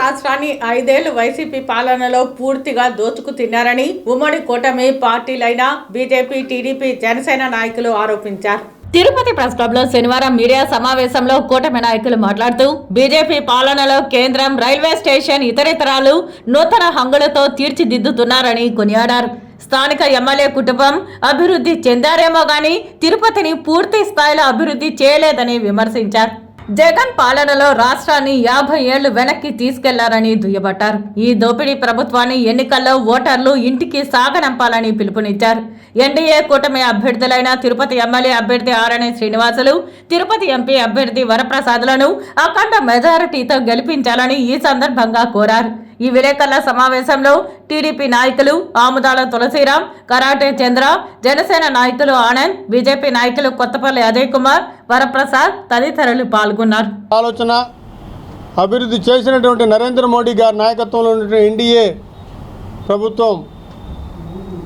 రాష్ట్రాన్ని ఐదేళ్ళు వైసీపీ పాలనలో పూర్తిగా దోచుకు తిన్నారని ఉమ్మడి కూటమి పార్టీలైన బీజేపీ టీడీపీ జనసేన నాయకులు ఆరోపించారు. తిరుపతి ప్రెస్ క్లబ్లో శనివారం మీడియా సమావేశంలో కూటమి నాయకులు మాట్లాడుతూ బీజేపీ పాలనలో కేంద్రం రైల్వే స్టేషన్ ఇతరితరాలు నూతన హంగులతో తీర్చిదిద్దుతున్నారని కొనియాడారు. స్థానిక ఎమ్మెల్యే కుటుంబం అభివృద్ధి చెందారేమో గాని తిరుపతిని పూర్తి స్థాయిలో అభివృద్ధి చేయలేదని విమర్శించారు. జగన్ పాలనలో రాష్ట్రాన్ని యాభై ఏళ్ళు వెనక్కి తీసుకెళ్ళారని దుయ్యబట్టారు. ఈ దోపిడీ ప్రభుత్వాన్ని ఎన్నికల్లో ఓటర్లు ఇంటికి సాగనంపాలని పిలుపునిచ్చారు. ఎన్డీఏ కూటమి అభ్యర్థులైన తిరుపతి ఎమ్మెల్యే అభ్యర్థి ఆరణి శ్రీనివాసులు తిరుపతి ఎంపీ అభ్యర్థి వరప్రసాద్లను అఖండ మెజారిటీతో గెలిపించాలని ఈ సందర్భంగా కోరారు. ఈ విలేకరుల సమావేశంలో టీడీపీ నాయకులు ఆముదాల తులసిరాం కరాటే చంద్ర జనసేన నాయకులు ఆనంద్ బీజేపీ నాయకులు కొత్తపల్లి అజయ్ కుమార్ వరప్రసాద్ తదితరులు పాల్గొన్నారు. ఆలోచన అభివృద్ధి చేసినటువంటి నరేంద్ర మోడీ గారి నాయకత్వంలో ఉన్నటువంటి ఎన్డీఏ ప్రభుత్వం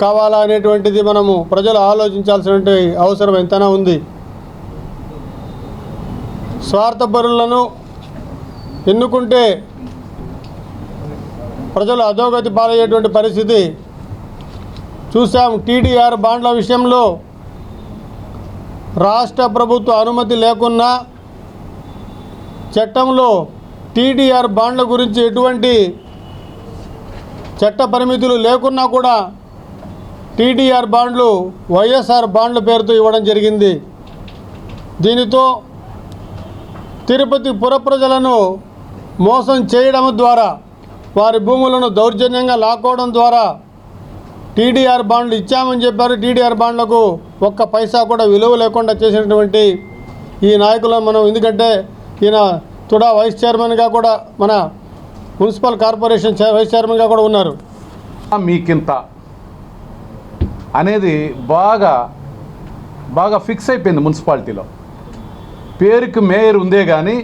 కావాలా అనేటువంటిది మనము ప్రజలు ఆలోచించాల్సినటువంటి అవసరం ఎంతైనా ఉంది. స్వార్థపరులను ఎన్నుకుంటే ప్రజలు అధోగతి పాలయ్యేటువంటి పరిస్థితి చూసాం టీడీఆర్ బాండ్ల విషయంలో రాష్ట్ర ప్రభుత్వ అనుమతి లేకున్నా చట్టంలో టీడీఆర్ బాండ్ల గురించి ఎటువంటి చట్ట పరిమితులు లేకున్నా కూడా టీడీఆర్ బాండ్లు వైఎస్ఆర్ బాండ్ల పేరుతో ఇవ్వడం జరిగింది. దీనితో తిరుపతి పురప్రజలను మోసం చేయడం ద్వారా వారి భూములను దౌర్జన్యంగా లాక్కోవడం ద్వారా టీడీఆర్ బాండ్లు ఇచ్చామని చెప్పారు. టీడీఆర్ బాండ్లకు ఒక్క పైసా కూడా విలువ లేకుండా చేసినటువంటి ఈ నాయకులను మనం ఎందుకంటే ఈయన తుడా వైస్ చైర్మన్గా కూడా మన మున్సిపల్ కార్పొరేషన్ వైస్ చైర్మన్గా కూడా ఉన్నారు. మీకింత అనేది బాగా బాగా ఫిక్స్ అయిపోయింది మున్సిపాలిటీలో. పేరుకి మేయర్ ఉందే కానీ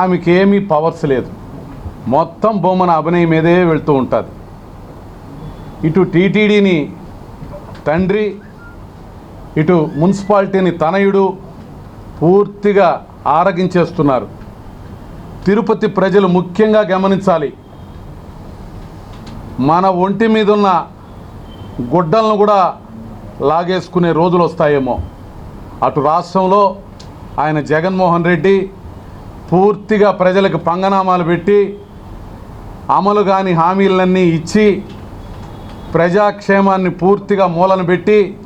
ఆమెకి ఏమీ పవర్స్ లేదు. మొత్తం బొమ్మన అభినయం మీదే వెళ్తూ ఉంటుంది. ఇటు టీటీడీని తండ్రి ఇటు మున్సిపాలిటీని తనయుడు పూర్తిగా ఆరగించేస్తున్నారు. తిరుపతి ప్రజలు ముఖ్యంగా గమనించాలి. మన ఒంటి మీద ఉన్న గుడ్డలను కూడా లాగేసుకునే రోజులు వస్తాయేమో. అటు రాష్ట్రంలో ఆయన జగన్మోహన్ రెడ్డి పూర్తిగా ప్రజలకు పంగనామాలు పెట్టి అమలు కాని హామీలన్నీ ఇచ్చి ప్రజాక్షేమాన్ని పూర్తిగా మూలన పెట్టి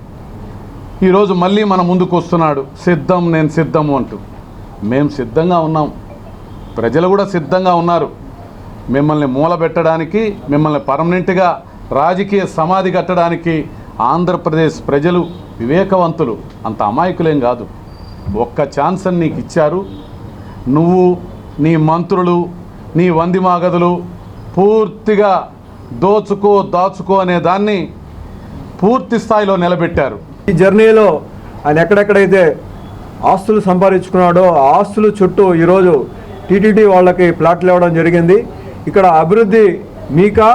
ఈరోజు మళ్ళీ మన ముందుకు వస్తున్నాడు. సిద్ధం నేను సిద్ధము అంటూ. మేము సిద్ధంగా ఉన్నాం. ప్రజలు కూడా సిద్ధంగా ఉన్నారు. మిమ్మల్ని మూలబెట్టడానికి మిమ్మల్ని పర్మనెంట్గా రాజకీయ సమాధి కట్టడానికి ఆంధ్రప్రదేశ్ ప్రజలు వివేకవంతులు. అంత అమాయకులేం కాదు. ఒక్క ఛాన్స్ అని నీకు ఇచ్చారు. నువ్వు నీ మంత్రులు నీ వందిమాగదులు పూర్తిగా దోచుకో దాచుకో అనే దాన్ని పూర్తి స్థాయిలో నిలబెట్టారు. ఈ జర్నీలో ఆయన ఎక్కడెక్కడైతే ఆస్తులు సంపాదించుకున్నాడో ఆ చుట్టూ ఈరోజు టీటీడీ వాళ్ళకి ప్లాట్లు ఇవ్వడం జరిగింది. ఇక్కడ అభివృద్ధి మీకా?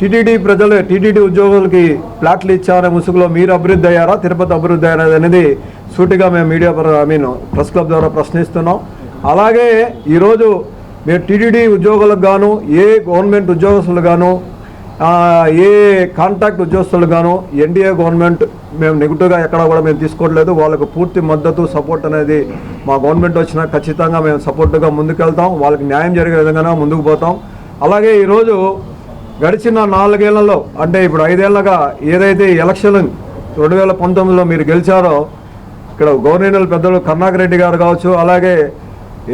టీటీడీ ప్రజలు టీటీడీ ఉద్యోగులకి ప్లాట్లు ఇచ్చారనే ముసుగులో మీరు అభివృద్ధి అయ్యారా? తిరుపతి అభివృద్ధి అయ్యారా అనేది సూటిగా మేము media I mean press club ద్వారా ప్రశ్నిస్తున్నాం. అలాగే ఈరోజు మీరు టీడీడీ ఉద్యోగులకు గాను ఏ గవర్నమెంట్ ఉద్యోగస్తులు గాను ఏ కాంట్రాక్ట్ ఉద్యోగస్తులు గాను ఎన్డీఏ గవర్నమెంట్ మేము నెగిటివ్గా ఎక్కడ కూడా మేము తీసుకోవట్లేదు. వాళ్ళకు పూర్తి మద్దతు సపోర్ట్ అనేది మా గవర్నమెంట్ వచ్చినా ఖచ్చితంగా మేము సపోర్ట్గా ముందుకెళ్తాం. వాళ్ళకి న్యాయం జరిగే విధంగానే ముందుకు పోతాం. అలాగే ఈరోజు గడిచిన నాలుగేళ్ళలో అంటే ఇప్పుడు ఐదేళ్ళగా ఏదైతే ఎలక్షన్ రెండు వేల పంతొమ్మిదిలో మీరు గెలిచారో ఇక్కడ గవర్నర్ పెద్దలు కర్ణాకరెడ్డి రెడ్డి గారు కావచ్చు అలాగే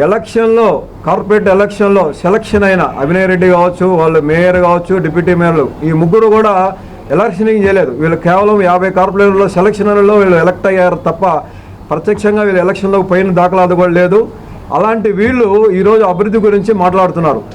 ఎలక్షన్లో కార్పొరేట్ ఎలక్షన్లో సెలక్షన్ అయిన అభినయ్ రెడ్డి కావచ్చు వాళ్ళు మేయర్ కావచ్చు డిప్యూటీ మేయర్లు ఈ ముగ్గురు కూడా ఎలక్షనింగ్ చేయలేదు. వీళ్ళు కేవలం యాభై కార్పొరేటర్లో సెలక్షన్లలో వీళ్ళు ఎలక్ట్ అయ్యారు తప్ప ప్రత్యక్షంగా వీళ్ళు ఎలక్షన్లోకి పోయిన దాఖలాదు కూడా లేదు. అలాంటి వీళ్ళు ఈరోజు అభివృద్ధి గురించి మాట్లాడుతున్నారు.